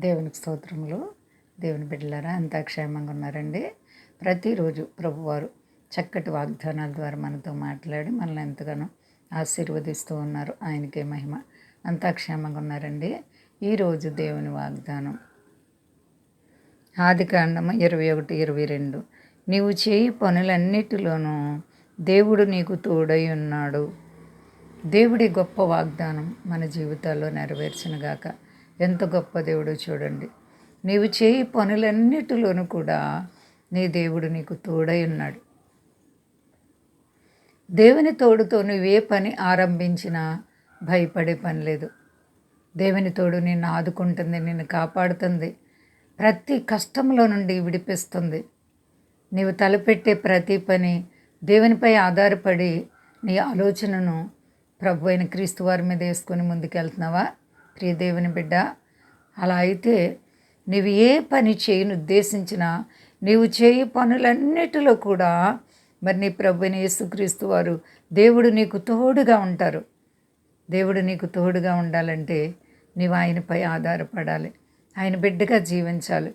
దేవునికి స్తోత్రములు. దేవుని బిడ్డలారా అంతా క్షేమంగా ఉన్నారండి. ప్రతిరోజు ప్రభువారు చక్కటి వాగ్దానాల ద్వారా మనతో మాట్లాడి మనల్ని ఎంతగానో ఆశీర్వదిస్తూ ఉన్నారు. ఆయనకే మహిమ. అంతా క్షేమంగా ఉన్నారండి. ఈరోజు దేవుని వాగ్దానం. ఆది కాండము ఇరవై ఒకటి ఇరవై రెండు. నీవు చేయి పనులన్నిటిలోనూ దేవుడు నీకు తోడై ఉన్నాడు. దేవుడి గొప్ప వాగ్దానం మన జీవితాల్లో నెరవేర్చినగాక ఎంత గొప్ప దేవుడో చూడండి. నీవు చేయి పనులన్నిటిలోనూ కూడా నీ దేవుడు నీకు తోడై ఉన్నాడు. దేవుని తోడుతో నువ్వే పని ఆరంభించినా భయపడే పని లేదు. దేవుని తోడు నిన్ను ఆదుకుంటుంది నిన్ను కాపాడుతుంది. ప్రతి కష్టంలో నుండి విడిపిస్తుంది. నీవు తలపెట్టే ప్రతి పని దేవునిపై ఆధారపడి నీ ఆలోచనను ప్రభు అయిన క్రీస్తు వారి మీద వేసుకొని ముందుకెళ్తున్నావా? ప్రియ దేవుని బిడ్డ అలా అయితే నీవు ఏ పని చేయను ఉద్దేశించినా నీవు చేయి పనులన్నిటిలో కూడా మరి నీ ప్రభుని యేసుక్రీస్తు వారు దేవుడు నీకు తోడుగా ఉంటారు. దేవుడు నీకు తోడుగా ఉండాలంటే నీవు ఆయనపై ఆధారపడాలి. ఆయన బిడ్డగా జీవించాలి.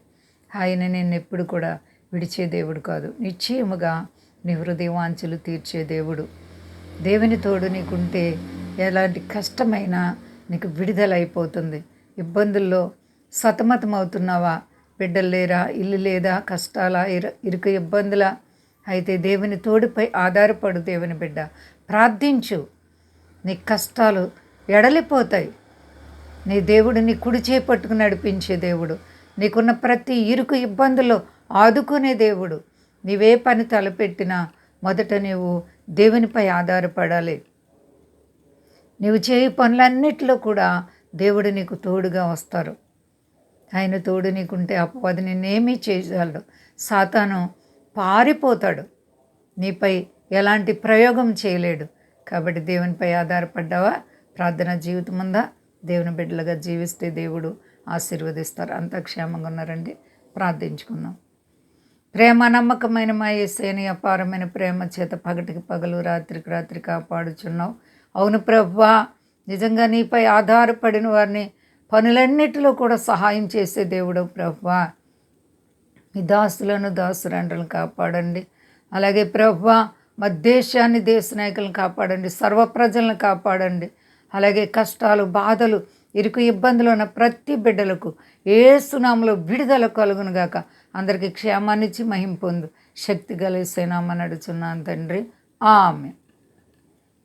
ఆయన నేను ఎప్పుడు కూడా విడిచే దేవుడు కాదు. నిశ్చయముగా నీ హృదయవాంఛలు తీర్చే దేవుడు. దేవుని తోడు నీకుంటే ఎలాంటి కష్టమైనా నీకు విడుదల అయిపోతుంది ఇబ్బందుల్లో సతమతం అవుతున్నావా బిడ్డలు లేరా? ఇల్లు లేదా? కష్టాల? ఇరు ఇరుకు ఇబ్బందుల? అయితే దేవుని తోడుపై ఆధారపడు దేవుని బిడ్డ. ప్రార్థించు. నీ కష్టాలు ఎడలిపోతాయి. నీ దేవుడు నీ కుడి చేపట్టుకు నడిపించే దేవుడు. నీకున్న ప్రతి ఇరుకు ఇబ్బందుల్లో ఆదుకునే దేవుడు. నీవే పని తలపెట్టినా మొదట నీవు దేవునిపై ఆధారపడాలి. నీవు చేయి పనులన్నిటిలో కూడా దేవుడు నీకు తోడుగా వస్తారు. ఆయన తోడు నీకుంటే అపవాది నిన్నేమీ చేయగలడు. సాతాను పారిపోతాడు. నీపై ఎలాంటి ప్రయోగం చేయలేడు. కాబట్టి దేవునిపై ఆధారపడ్డావా? ప్రార్థన జీవితం ఉందా? దేవుని బిడ్డలుగా జీవిస్తే దేవుడు ఆశీర్వదిస్తారు. అంత క్షేమంగా ఉన్నారండి. ప్రార్థించుకుందాం. ప్రేమ నమ్మకమైన మా ఏసేని అపారమైన ప్రేమ చేత పగటికి పగలు రాత్రికి రాత్రి కాపాడుచున్నావు. అవును ప్రభా నిజంగా నీపై ఆధారపడిన వారిని పనులన్నిటిలో కూడా సహాయం చేసే దేవుడు ప్రభా. మీ దాసులను దాసురండ్రులను కాపాడండి. అలాగే ప్రభా మా దేశాన్ని దేశ నాయకులను కాపాడండి. సర్వ ప్రజలను కాపాడండి. అలాగే కష్టాలు బాధలు ఇరుకు ఇబ్బందులు ఉన్న ప్రతి బిడ్డలకు ఏ సునామలో విడుదల కలుగును గాక. అందరికీ క్షేమాన్నిచ్చి మహిం పొందు. శక్తి కలిసేనామని నడుచున్నాను తండ్రి. ఆమె